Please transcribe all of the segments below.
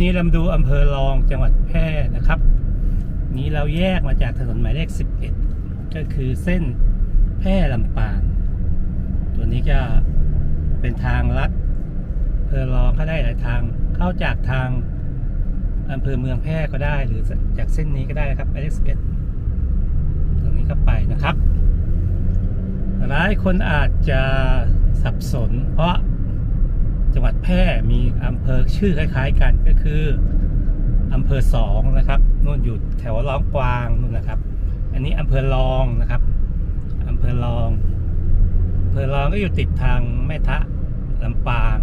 นี้เราดูอำเภอรองจังหวัดแพร่นะครับ นี้เราแยกมาจากถนนหมายเลข 11 ก็คือเส้นแพร่ลำปาง ตัวนี้ก็เป็นทางลัดอำเภอรองก็ได้หลายทางเข้าจากทางอำเภอเมืองแพร่ก็ได้ หรือจากเส้นนี้ก็ได้นะครับหมายเลข 11 ตรงนี้ก็ไปนะครับ หลายคนอาจจะสับสน เพราะ จังหวัดแพร่มีอำเภอชื่อคล้าย ๆ กันก็คืออำเภอสองนะครับนู่นอยู่แถวร้องกวางนู่นนะครับ อันนี้อำเภอรองนะครับอำเภอรองอำเภอรองก็อยู่ติดทางแม่ทะลำปาง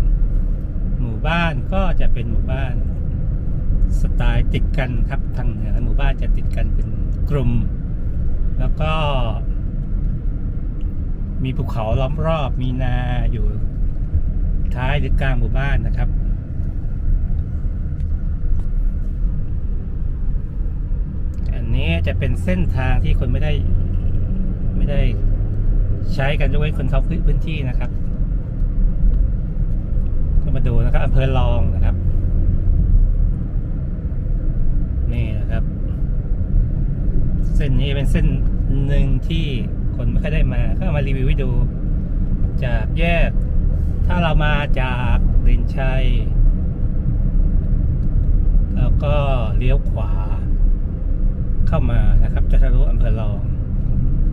หมู่บ้านก็จะเป็นหมู่บ้านสไตล์ติดกันครับทางเหนือหมู่บ้านจะติดกันเป็นกลุ่ม แล้วก็ มีภูเขาล้อมรอบมีนาอยู่ ท้ายหรือกลางหมู่บ้านนะครับ อันนี้จะเป็นเส้นทางที่คนไม่ได้ไม่ได้ใช้กันยกเว้นคนเขาพื้นที่นะครับก็มาดูนะครับอำเภอรองนะครับ นี่นะครับ เส้นนี้เป็นเส้นหนึ่งที่คนไม่ค่อยได้มาก็ามารีวิวให้ดู จากแยก ถ้าเรามาจากเด่นชัย แล้วก็เลี้ยวขวา เข้ามานะครับ จะทะลุอำเภอรอง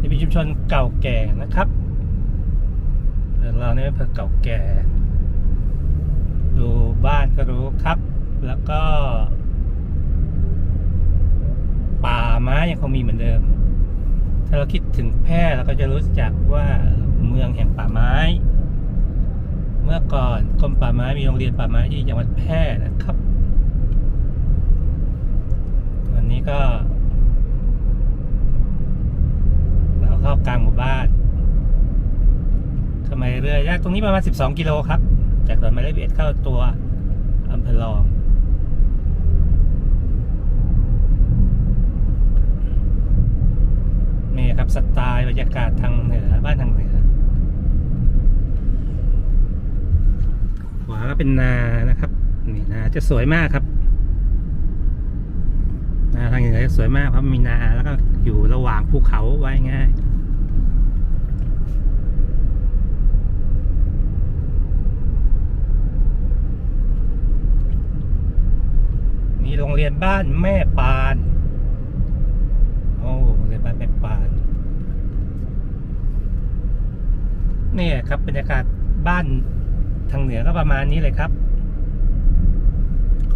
นี่เป็นชุมชนเก่าแก่นะครับเรองนี่เป็นอำเภอเก่าแก่ ดูบ้านก็รู้ครับ แล้วก็ ป่าไม้ยังคงมีเหมือนเดิม ถ้าเราคิดถึงแพร่เราก็จะรู้จักว่าเมืองแห่งป่าไม้ มื่อก่อนกรมป่าไม้มีโรงเรียนป่าไม้ที่จังหวัดแพร่นะครับ วันนี้ก็ เราเข้ากลางหมู่บ้านเข้ามเรื่อยๆตรงนี้ประมาณ 12 กิโลครับ จากถนนหมายเลขเอ็ดเข้าตัวอำเภอรองนี่ครับสไตล์บรรยากาศทางเหนือบ้านทางเหนือ ข วาก็เป็นนานะครับนี่นาจะสวยมากครับนาทางเหนือจะสวยมากเพราะมีนาแล้วก็อยู่ระหว่างภูเขาไว้ง่ายมีโรงเรียนบ้านแม่ปานโอ้โรงเรียนบ้านแม่ปานเนี่ยครับบรรยากาศบ้าน ทางเหนือก็ประมาณนี้เลยครับ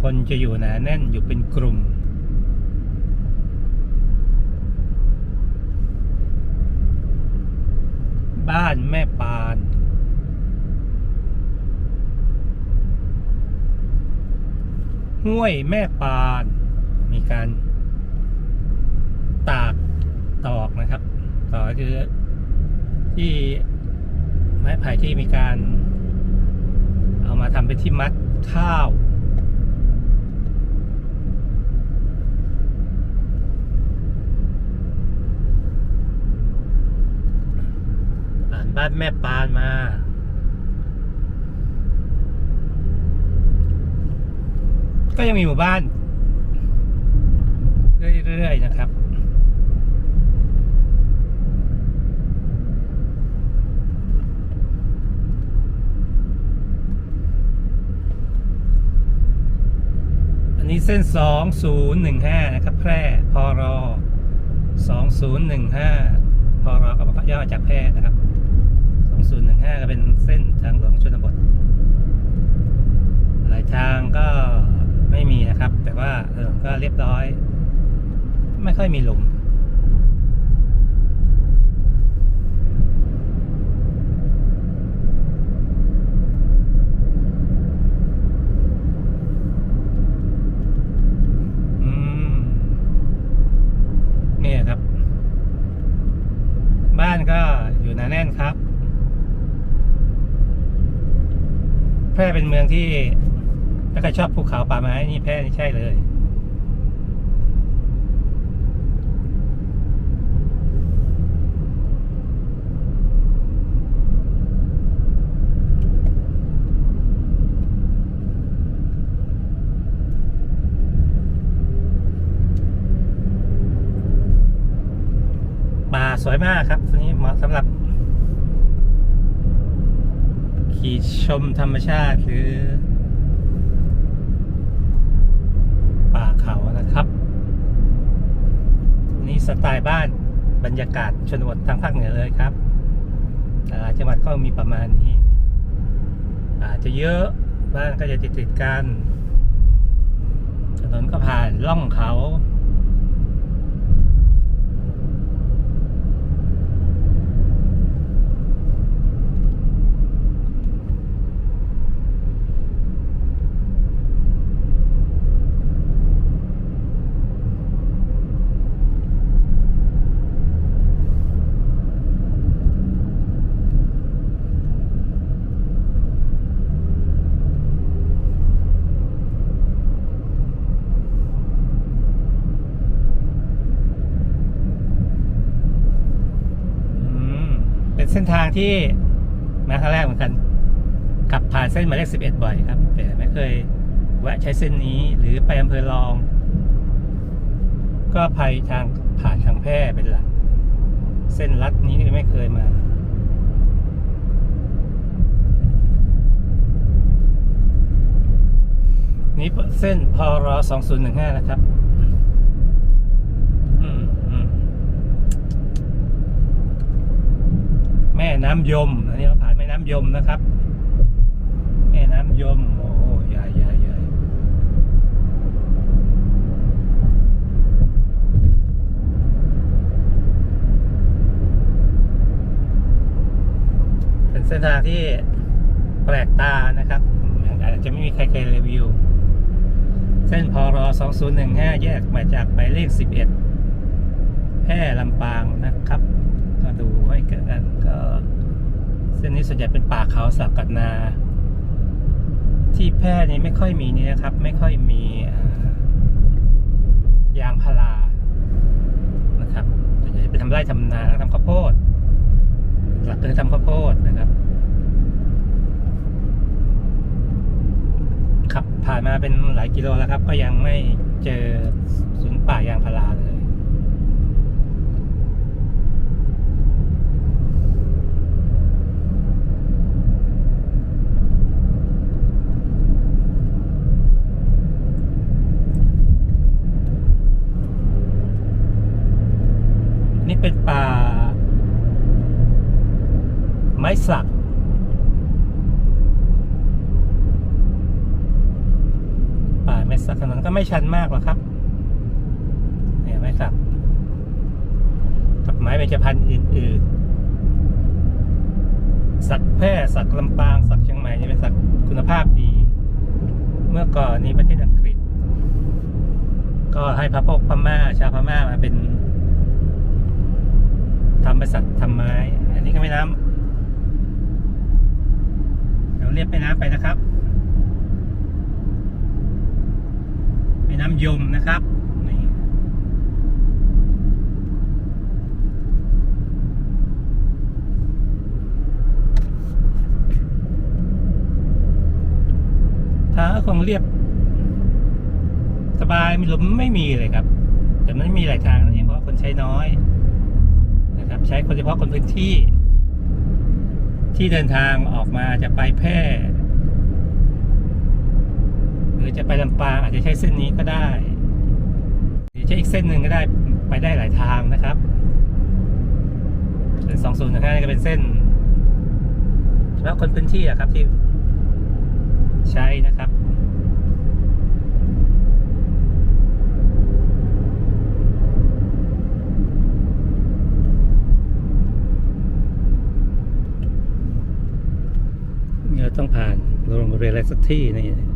คนจะอยู่หนาแน่นอยู่เป็นกลุ่ม บ้านแม่ปานห้วยแม่ปาน มีการตากตอกนะครับ ตอกคือที่ไม้ไผ่ที่มีการ มาทำเป็นที่มัดข้าว ผ่านบ้านแม่ปานมาก็ยังมีหมู่บ้าน เรื่อยๆนะครับ อันนี้ เส้น 2015 นะครับ แพร่พร2015พรก็ย่อจากแพร่นะครับ 2015 ก็เป็นเส้นทางหลวงชนบท หลายทางก็ไม่มีนะครับ แต่ว่าถนนก็เรียบร้อย ไม่ค่อยมีหลุม มืองที่ถ้าใครชอบภูเขาป่าไม้นี่แพ้นี่ใช่เลยป่าสวยมากครับตรงนี้เหมาะสำหรับ ขี่ชมธรรมชาติหรือ ป่าเขานะครับ นี่สไตล์บ้านบรรยากาศชนบททางภาคเหนือเลยครับแต่ละจังหวัดก็มีประมาณนี้ อาจจะเยอะบ้านก็จะติดติดกันถนนก็ผ่านล่องเขา อืมเป็ นทางที่มาครั้งแรกเหมือนกันขับผ่านเส้นหมายเลขสิบเอ็ดบ่อยครับ แต่ไม่เคยแวะใช้เส้นนี้หรือไปอำเภอรอง ก็ไปทางผ่านทางแพร่เป็นหลัก เส้นลัดนี้ไม่เคยมานี่เส้นพรสองศูนย์หนึ่งห้านะครับ อืมอืม แม่ น้ำยม อันนี้เราผ่านแม่น้ำยมนะครับ แม่น้ำยม โอ้โหใหญ่ใหญ่ใหญ่เป็นเส้นทางที่แปลกตานะครับ อาจจะไม่มีใครเคยรีวิว เส้นพร2015 แยกมาจากหมายเลข 11 แพร่ลำปางนะครับ ก็ดูไว้กันก็เส้นนี้ส่วนใหญ่เป็นป่าเขาสักกับนา ที่แพร่นี้ไม่ค่อยมีนี่นะครับ ไม่ค่อยมียางพารานะครับส่วนใหญ่ไปทำไร่ทำนาแล้วทำข้าวโพด หลักคือทำข้าวโพดนะครับ ขับผ่านมาเป็นหลายกิโลแล้วครับ ก็ยังไม่เจอสวนป่ายางพาราเลย นี่เป็นป่า ไม้สัก ป่าไม้สักถนนก็ไม่ ชันมากหรอครับเนี่ยไม้สักกับไม้เบญจพรรณอื่นๆ สักแพร่สักลำปาง สักเชียงใหม่นี่เป็นสักคุณภาพดี เมื่อก่อนนี้ประเทศอังกฤษ ก็ให้พระพกพม่า ชาวพม่ามาเป็นทำบริษัททำไม้ อันนี้ก็แม่น้ำเราเรียบแม่น้ำไปนะครับแม่น้ำยมนะครับนี่ทางก็คงเรียบ สบายมีลมไม่มีเลยครับ แต่มันม่มีหลายทางนั่นเองเพราะคนใช้น้อยนะครับ ใช้คนเฉพาะคนพื้นที่ ที่เดินทางออกมาจะไปแพร่ หรือจะไปลำปางอาจจะใช้เส้นนี้ก็ได้หรือใช้อีกเส้นหนึ่งก็ได้ไปได้หลายทางนะครับเส้นสองศูนย์นะครับนี่ก็เป็นเส้นเฉพาะคนพื้นที่อะครับที่ใช้นะครับเราต้องผ่านโรงเรียนอะไรสักที่นี่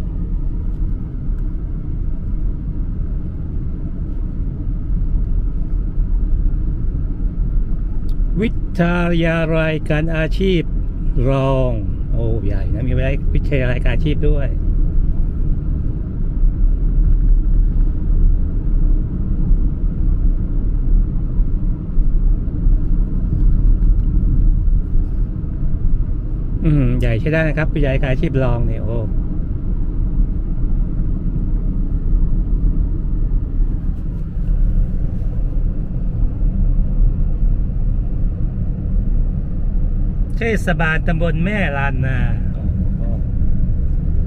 วิทยาลัยการอาชีพรอง โอ้ใหญ่นะมีวิทยาลัยวิทยาลัยการอาชีพด้วยอืมใหญ่ใช้ได้นะครับวิทยาลัยการอาชีพรองเนี่ยโอ้ เทศบาลตำบลแม่ลานนา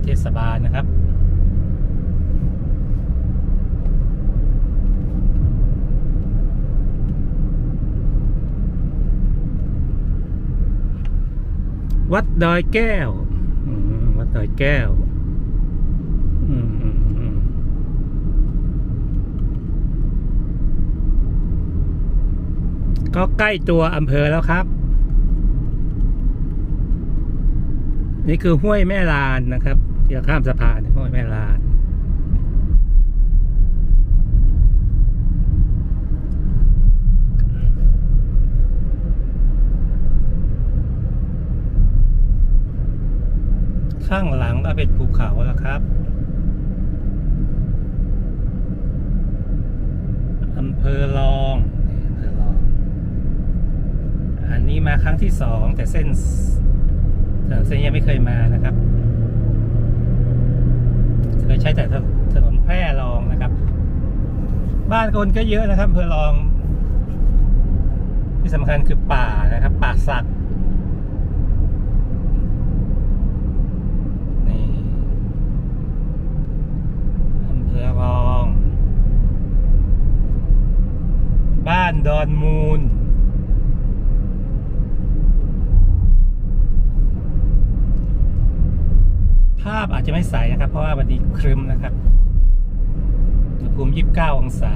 เทศบาลนะครับ วัดดอยแก้ว วัดดอยแก้วก็ใกล้ตัวอำเภอแล้วครับ นี่คือห้วยแม่ลานนะครับที่เราข้ามสะพานห้วยแม่ลานข้างหลังก็เป็นภูเขาแล้วครับอำเภอรองอำเภอรอง อันนี้มาครั้งที่สองแต่เส้น ถนนเส้นนี้ยังไม่เคยมานะครับ เคยใช้แต่ถนนแพร่รองนะครับ บ้านคนก็เยอะนะครับอำเภอรอง ที่สำคัญคือป่านะครับ ป่าสักนี่อำเภอรอง บ้านดอนมูล ภาพอาจจะไม่ใสนะครับ เพราะว่าวันนี้ครึมนะครับอุณหภูมิ 29 องศา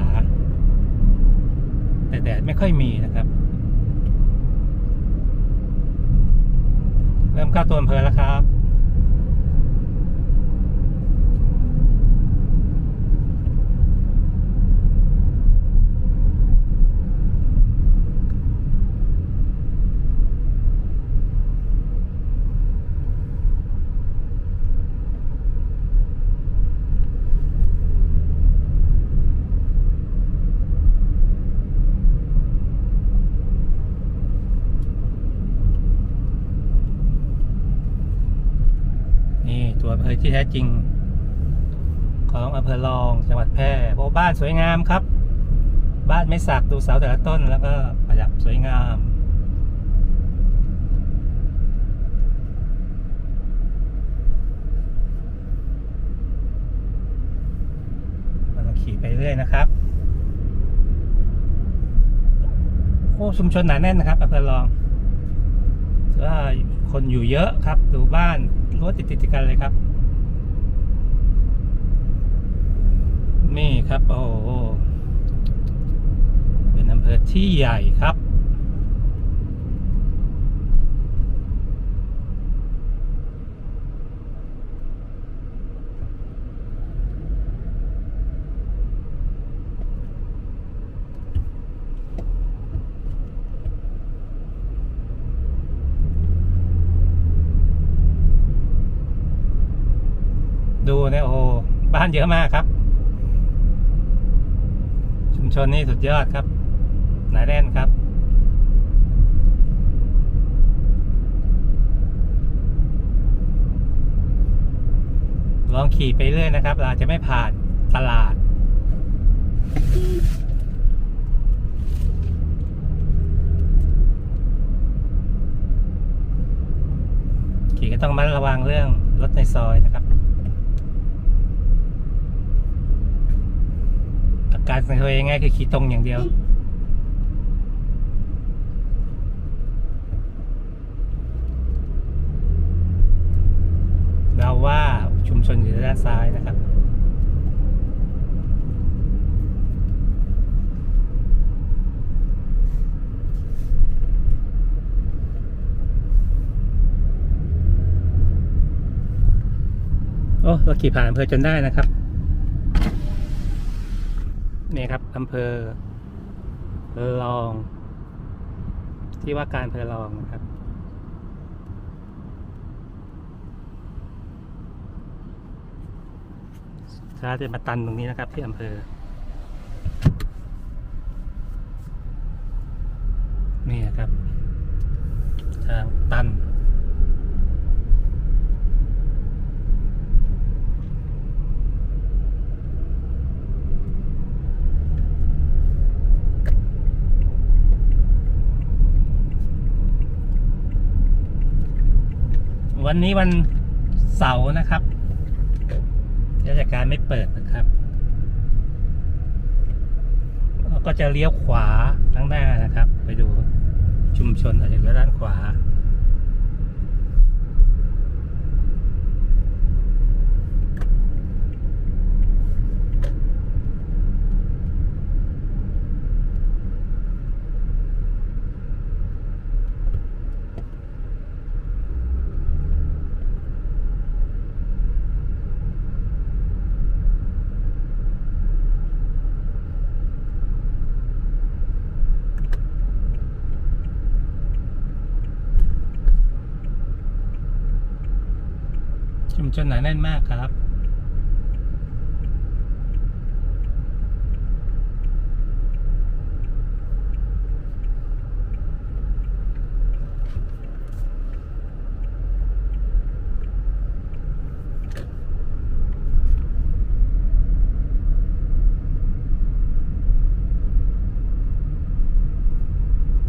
แต่แดดไม่ค่อยมีนะครับ เริ่มเข้าตัวอำเภอแล้วครับ นี่ ตัวอำเภอที่แท้จริง ของอำเภอรองจังหวัดแพร่โอ้บ้านสวยงามครับ บ้านไม่สักดูเสาแต่ละต้นแล้วก็ประดับสวยงามเราขี่ไปเรื่อยนะครับโอ้ชุมชนหนาแน่นนะครับอำเภอรองว่าคนอยู่เยอะครับ ดูบ้านรั้วติดติดกันเลยครับ นี่ครับ โอ้เป็นอำเภอที่ใหญ่ครับ ดูเนี่ยโอ้บ้านเยอะมากครับ มชนนี่สุดยอดครับหนาแน่นครับ ลองขี่ไปเรื่อยนะครับ เราจจะไม่ผ่านตลาด ขี่ก็ต้องมัดระวังเรื่องรถในซอยนะครับ อา การของตัวเองง่ายคือขี่ตรงอย่างเดียว เราว่าชุมชนอยู่ด้านซ้ายนะครับโอ้เราขี่ผ่านอำเภอจนได้นะครับ นี่ครับอำเภอรอง ที่ว่าการอำเภอรองนะครับถ้าจะมาตันตรงนี้นะครับที่อำเภอ นี่นะครับ ทางตัน น วันนี้วันเสาร์นะครับราชการไม่เปิดนะครับก็จะเลี้ยวขวาข้างหน้านะครับ ไปดูชุมชนอาจจะอยู่ด้านขวา ชนหนาแน่นมากครับ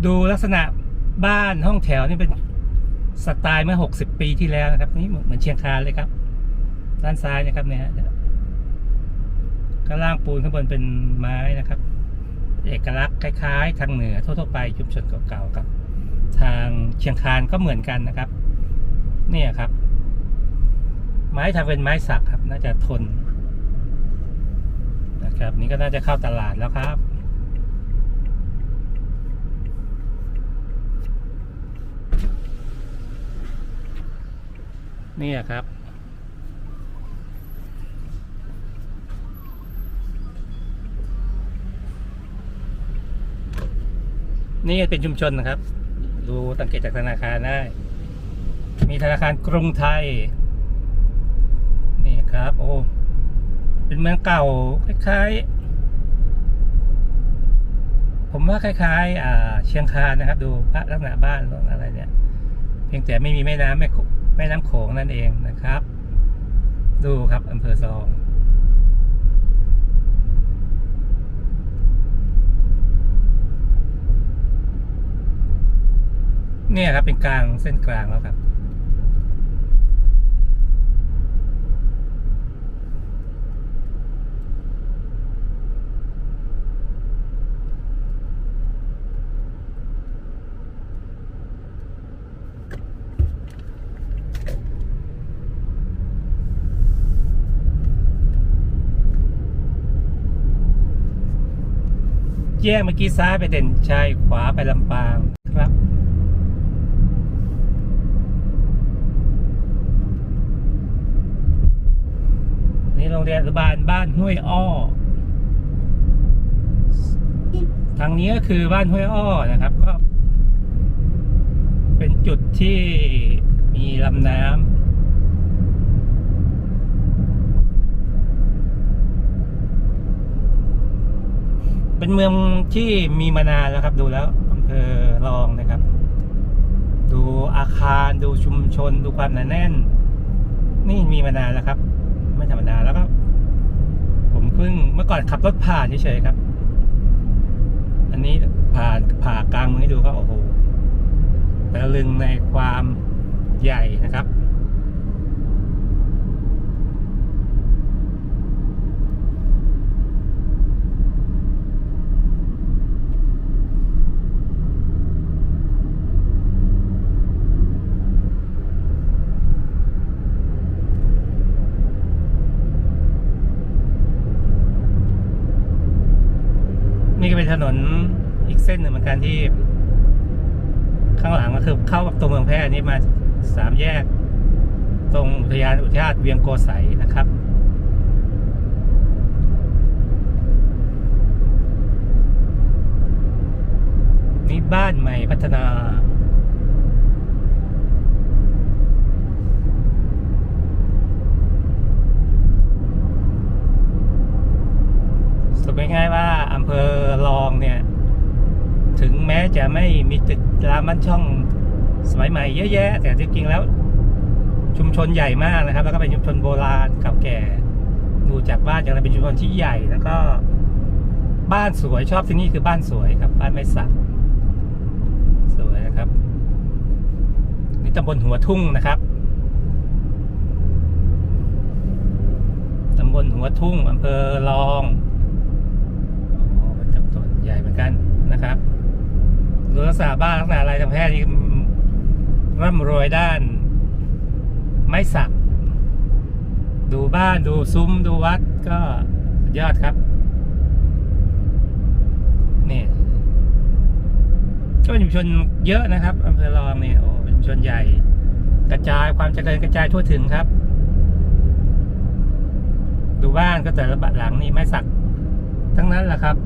ดูลักษณะบ้านห้องแถวนี่เป็นสไตล์เมื่อ 60 ปีที่แล้วนะครับนี่เหมือนเชียงคานเลยครับ ด้านซ้ายนะครับเนี่ยฮะข้างล่างปูนข้างบนเป็นไม้นะครับ เอกลักษณ์คล้าย ๆ ทางเหนือทั่วๆไปชุมชนเก่าๆกับ ทางเชียงคานก็เหมือนกันนะครับ เนี่ยครับ ไม้ทางเป็นไม้สักครับ น่าจะทนนะครับ นี่ก็น่าจะเข้าตลาดแล้วครับนี่ครับ นี่เป็นชุมชนนะครับ ดูสังเกตจากธนาคารได้ มีธนาคารกรุงไทย นี่ครับ โอ้ เป็นเมืองเก่าคล้ายๆ ผมว่าคล้ายๆ อ่า เชียงคานนะครับ ดูลักษณะบ้านอะไรเนี่ย เพียงแต่ไม่มีแม่น้ำแม่แม่น้ำโขงนั่นเองนะครับ ดูครับอำเภอซอง เนี่ยครับเป็นกลางเส้นกลางแล้วครับ แยกเมื่อกี้ซ้ายไปเด่นชัยขวาไปลำปางครับ นี่โรงเรียนอนุบาลบ้านห้วยอ้อ ทางนี้ก็คือบ้านห้วยอ้อนะครับ ก็ เป็นจุดที่มีลำน้ำเป็นเมืองที่มีมานานแล้วครับ ดูแล้วอำเภอรองนะครับ ดูอาคารดูชุมชน ดูความหนาแน่น นี่มีมานานแล้วครับ ไม่ธรรมดาแล้วก็ ผมเพิ่งเมื่อก่อนขับรถผ่านเฉยๆครับ อันนี้ผ่านผ่ากลางมือให้ดูก็โอ้โหตะลึงในความใหญ่นะครับ นี่ก็เป็นถนนอีก เส้นหนึ่งเหมือนกันที่ ข้างหลังก็คือเข้ากับตัวเมืองแพร่นี่มาสามแยก ตรงอุทยานอุทยานเวียงโกสัยนะครับนี่บ้านใหม่พัฒนาสรุปง่ายๆว่าอำเภอรองเนี่ย แม้จะไม่มีตึกรามบ้านช่องสมัยใหม่เยอะแยะ แต่จริงๆแล้ว ชุมชนใหญ่มากนะครับ แล้วก็เป็นชุมชนโบราณเก่าแก่ ดูจากบ้านอย่างไรเป็นชุมชนที่ใหญ่แล้วก็ บ้านสวยชอบที่นี่คือบ้านสวยครับ บ้านไม้สักสวยนะครับนี่ตำบลหัวทุ่งนะครับตำบลหัวทุ่งอำเภอรองอ๋อเป็นตำบลใหญ่เหมือนกันนะครับ ดูลักษณะบ้านลักษณะอะไรทางแพทย์นี่ร่ำรวยด้าน ไม้สัก ดูบ้านดูซุ้มดูวัดก็สุดยอดครับนี่ก็เป็นชุมชนเยอะนะครับอำเภอรองนี่โอ้เป็นชุมชนใหญ่ กระจายความเจริญกระจายทั่วถึงครับ ดูบ้านก็แต่ละบัดหลังนี่ไม้สัก ทั้งนั้นแหละครับ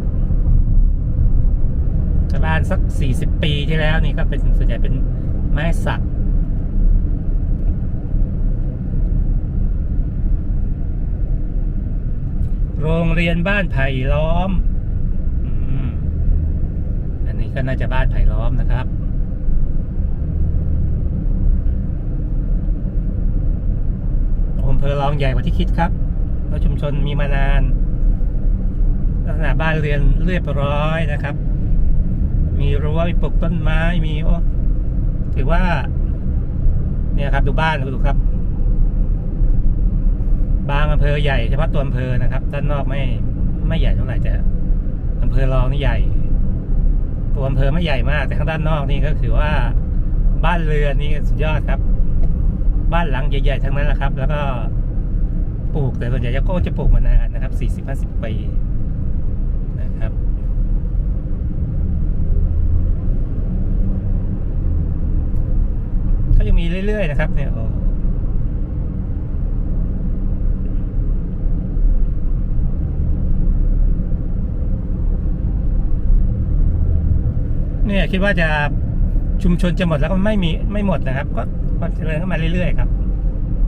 แต่บ้านสักสี่สิบปีที่แล้วนี่ก็เป็นส่วนใหญ่เป็นไม้สักโรงเรียนบ้านไผ่ล้อมอันนี้ก็น่าจะบ้านไผ่ล้อมนะครับ อำเภอรองใหญ่กว่าที่คิดครับแล้วชุมชนมีมานาน ลักษณะบ้านเรือนเรียบร้อยนะครับ มีรั้วมีปลูกต้นไม้มีโอ้ถือว่า เนี่ยครับดูบ้านดูครับ บางอำเภอใหญ่เฉพาะตัวอำเภอนะครับ ด้านนอกไม่ไม่ใหญ่เท่าไหร่แต่อำเภอรองนี่ใหญ่ ตัวอำเภอไม่ใหญ่มาก แต่ข้างด้านนอกนี่ก็คือว่า บ้านเรือนนี่สุดยอดครับ บ้านหลังใหญ่ๆทั้งนั้นแหละครับ แล้วก็ปลูกแต่ส่วนใหญ่ก็จะปลูกมานานนะครับสี่สิบห้าสิบปีนะครับ ก็ยัง มีเรื่อยๆนะครับ เนี่ยเนี่ยคิดว่าจะชุมชนจะหมดแล้วก็ไม่มีไม่หมดนะครับ ก็ก็เจริญขึ้นมาเรื่อยๆครับ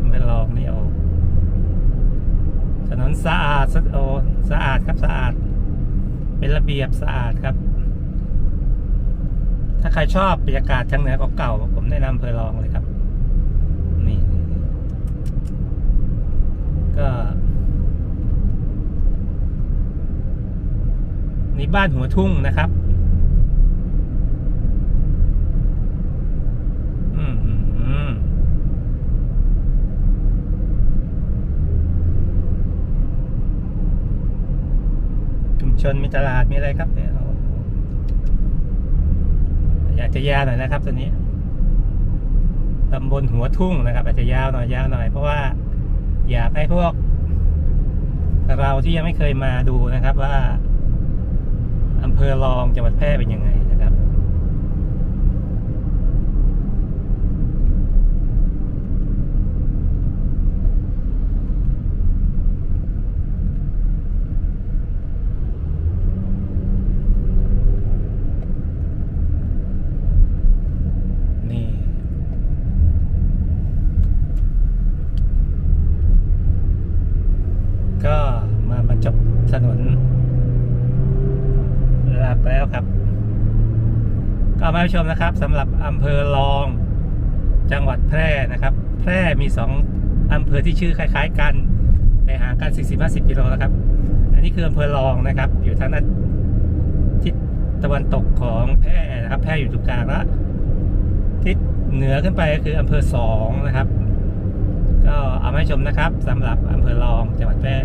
ไม่ลองนี่โอ้ถนนสะอาดสะโอสะอาดครับสะอาด เป็นระเบียบสะอาดครับ ถ้าใครชอบบรรยากาศทางเหนือเก่าๆผมแนะนำเพอลองเลยครับ นี่นี่นี่ ก็นี่บ้านหัวทุ่งนะครับ อืมอืมชุมชนมีตลาดมีอะไรครับเนี่ยโอ้โหอยากจะยาวหน่อยนะครับตัวนี้ตำบลหัวทุ่งนะครับ อาจจะยาวหน่อยยาวหน่อยเพราะว่า อยากให้พวก เราที่ยังไม่เคยมาดูนะครับว่าอำเภอรองจังหวัดแพร่เป็นยังไงนะครับ นี่ ก็มาบรรจบถนนหลักแล้วครับ ก็มาชมนะครับสำหรับอำเภอรอง จังหวัดแพร่นะครับ แพร่มีสองอำเภอที่ชื่อคล้าย ๆ กัน แต่ห่างกัน 40-50 กิโลนะครับ อันนี้คืออำเภอรองนะครับ อยู่ทางด้านทิศตะวันตกของแพร่นะครับ แพร่อยู่ตรงกลางละทิศเหนือขึ้นไปก็คืออำเภอสองนะครับ ก็เอามาให้ชมนะครับสำหรับอำเภอรองจังหวัดแพร่